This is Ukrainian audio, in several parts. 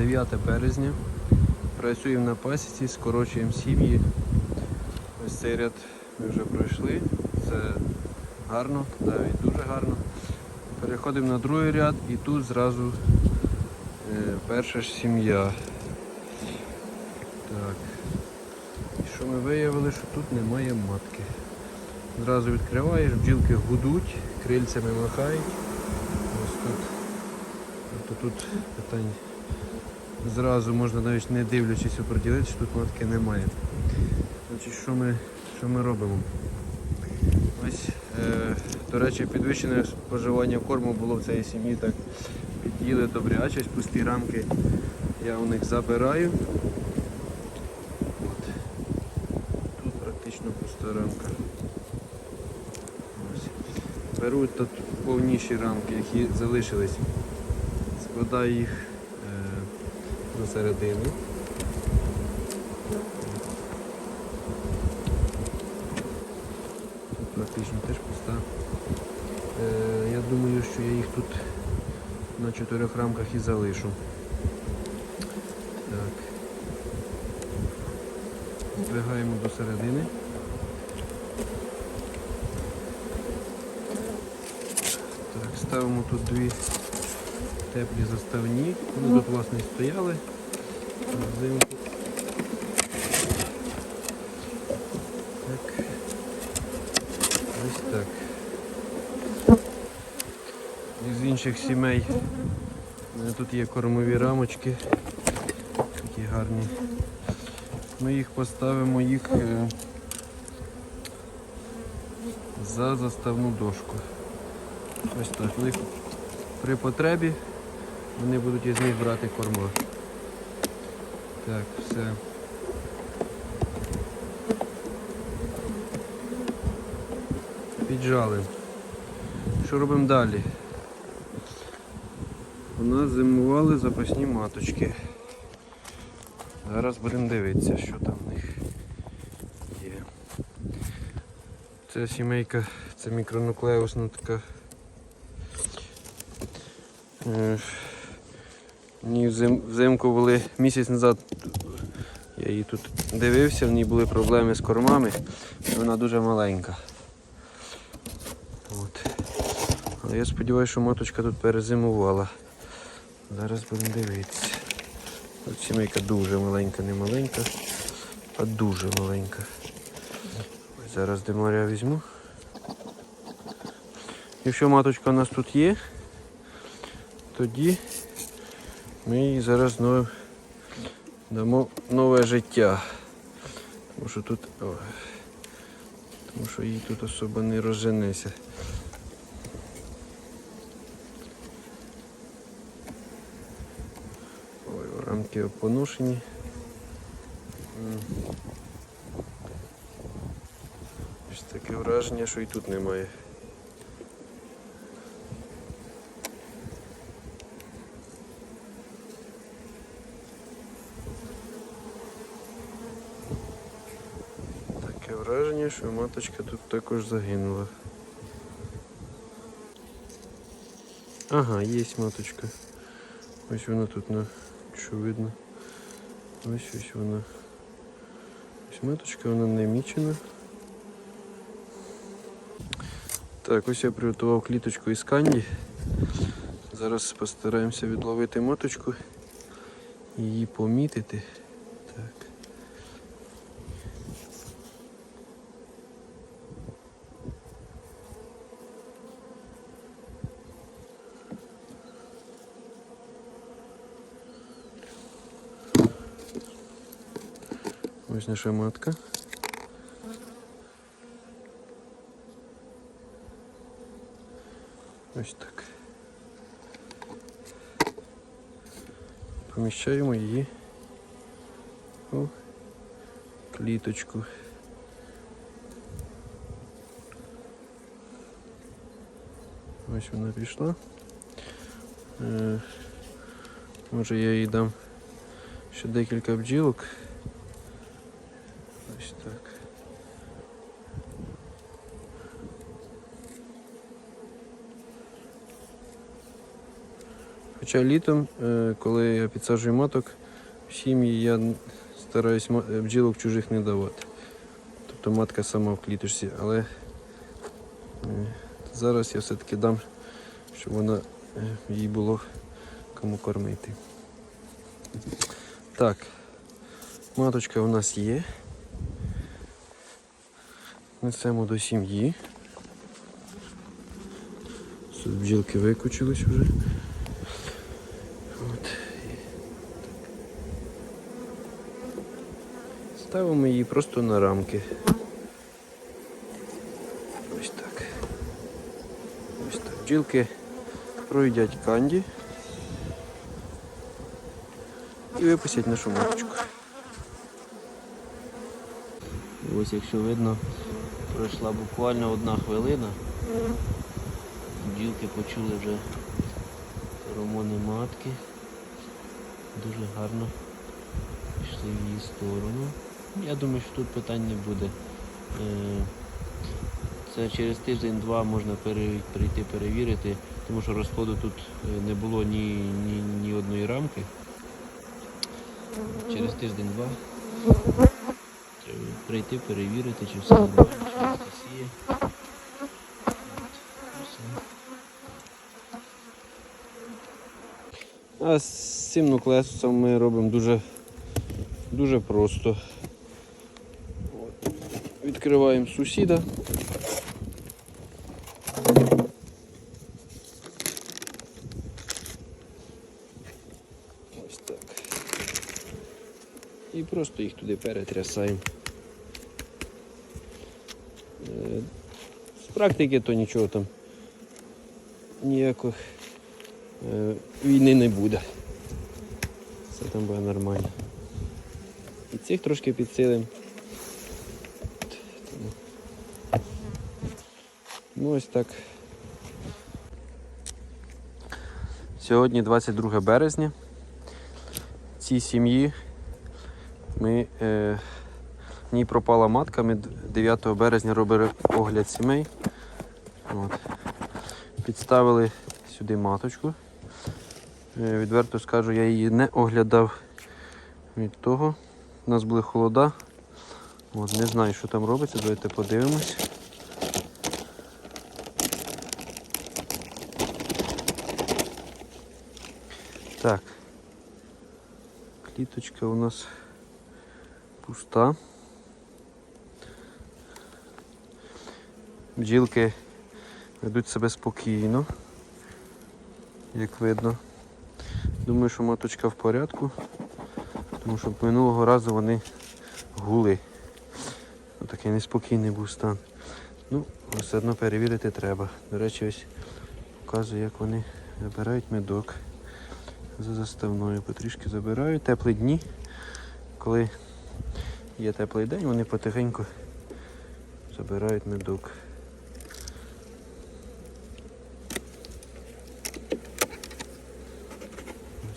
9 березня. Працюємо на пасіці, скорочуємо сім'ї. Ось цей ряд ми вже пройшли. Це гарно, навіть дуже гарно. Переходимо на другий ряд і тут зразу е, перша ж сім'я. Так. І що ми виявили, що тут немає матки. Зразу відкриваєш, бджілки гудуть, крильцями махають. Ось тут. Тобто тут питань зразу можна навіть не дивлячись оприділити, що тут матки немає. Значить, що ми, що ми робимо? Ось, е, до речі, підвищене споживання корму було в цій сім'ї, так під'їли добряче, пусті рамки я у них забираю. От. Тут практично пуста рамка. Ось. Беру тут повніші рамки, які залишились, складаю їх до середини. Тут практично теж пуста. Е, я думаю, що я їх тут на чотирьох рамках і залишу. Так. Здвигаємо до середини. Так, ставимо тут дві теплі заставні. Вони тут власне і стояли. Взимку. Так. Ось так. Із інших сімей тут є кормові рамочки. Такі гарні. Ми їх поставимо їх е, за заставну дошку. Ось так. При потребі вони будуть із них брати корма. Так, все. Піджали. Що робимо далі? У нас зимували запасні маточки. Зараз будемо дивитися, що там в них є. Це сімейка, це мікронуклеусна така. Ній взим- взимку були місяць назад. Я її тут дивився, в ній були проблеми з кормами, вона дуже маленька. От. Але я сподіваюся, що маточка тут перезимувала. Зараз будемо дивитися. Тут сімейка дуже маленька, не маленька, а дуже маленька. Ось зараз демаря візьму. Якщо маточка у нас тут є, тоді ми їй зараз знову дамо нове життя. Тому що тут. О, тому що їй тут особо не розженеся. Ой, рамки поношені. Ось таке враження, що і тут немає. Таке враження, що маточка тут також загинула. Ага, є маточка. Ось вона тут на що видно. Ось ось вона. Ось маточка, вона не мічена. Так, ось я приготував кліточку із канді. Зараз постараємося відловити маточку і її помітити. Ось наша матка. Ось так. Поміщаємо її у кліточку. Ось вона пішла. Е, може я їй дам ще декілька бджілок. Ось так. Хоча літом, е, коли я підсаджую маток, в сім'ї я стараюсь е, бджілок чужих не давати. Тобто матка сама в кліточці, але е, зараз я все-таки дам, щоб вона їй було кому кормити. Так, маточка у нас є. Несемо до сім'ї. Тут бджілки викучились вже. От. Ставимо її просто на рамки. Ось так. Ось так. Бджілки пройдять канді і випустять нашу маточку. Ось якщо видно, пройшла буквально одна хвилина. Бджілки почули вже ромони матки. Дуже гарно пішли в її сторону. Я думаю, що тут питань не буде. Е, Це через тиждень-два можна прийти перевірити, тому що розходу тут е, не було ні, ні, ні одної рамки. Через тиждень-два прийти перевірити, чи все нормально, чи все сіє. А з цим нуклеусом ми робимо дуже, дуже просто. От. Відкриваємо сусіда. Ось так. І просто їх туди перетрясаємо. З практики то нічого там ніяких е, війни не буде. Все там буде нормально. І цих трошки підсилимо. Ну ось так. Сьогодні 22 березня. Цій сім'ї ми е, ній пропала матка. Ми 9 березня робили огляд сімей. От. Підставили сюди маточку. Е, Відверто скажу, я її не оглядав від того. У нас були холода. От, не знаю, що там робиться, давайте подивимось. Так. Кліточка у нас пуста. Бджілки ведуть себе спокійно, як видно. Думаю, що маточка в порядку, тому що минулого разу вони гули. Такий неспокійний був стан. Ну, все одно перевірити треба. До речі, ось показую, як вони забирають медок за заставною. Потрішки забирають. Теплі дні. Коли є теплий день, вони потихеньку забирають медок.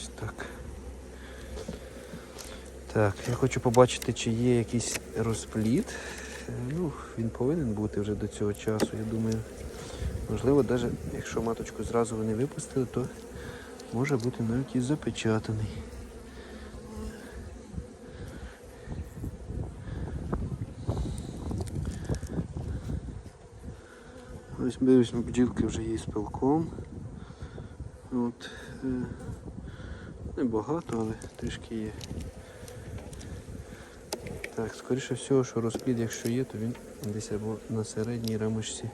Ось так. Так, я хочу побачити, чи є якийсь розпліт. Е, Ну, він повинен бути вже до цього часу, я думаю. Можливо, навіть якщо маточку зразу вони випустили, то може бути навіть і запечатаний. Ось дивись, бджілки вже є з пилком. От, е, небагато, але трішки є. Так, скоріше всього, що розплід, якщо є, то він десь або на середній рамочці,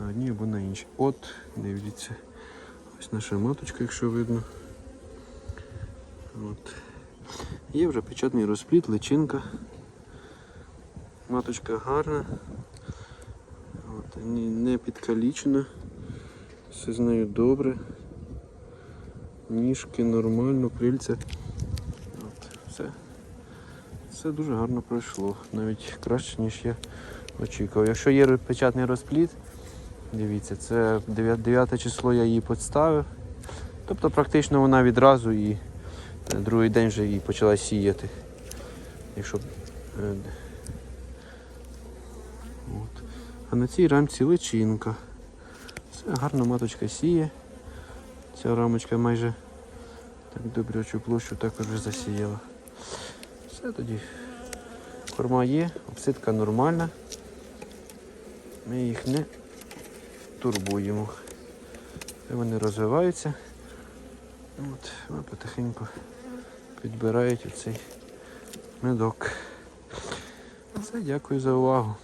на одній або на іншій. От, дивіться. Ось наша маточка, якщо видно. От. Є вже печатний розплід, личинка. Маточка гарна. От, не підкалічена. Все з нею добре. Ніжки нормально, крильця. От, все. Все дуже гарно пройшло. Навіть краще, ніж я очікував. Якщо є печатний розплід, дивіться, це 9, 9 число я її підставив. Тобто практично вона відразу і е, другий день вже її почала сіяти. Якщо, е, от. А на цій рамці личинка. Все гарно маточка сіє. Ця рамочка майже Так добрячу площу також засіяла. Все тоді. Корма є, обсидка нормальна. Ми їх не турбуємо. Вони розвиваються. От, вони потихеньку підбирають оцей медок. Все, дякую за увагу.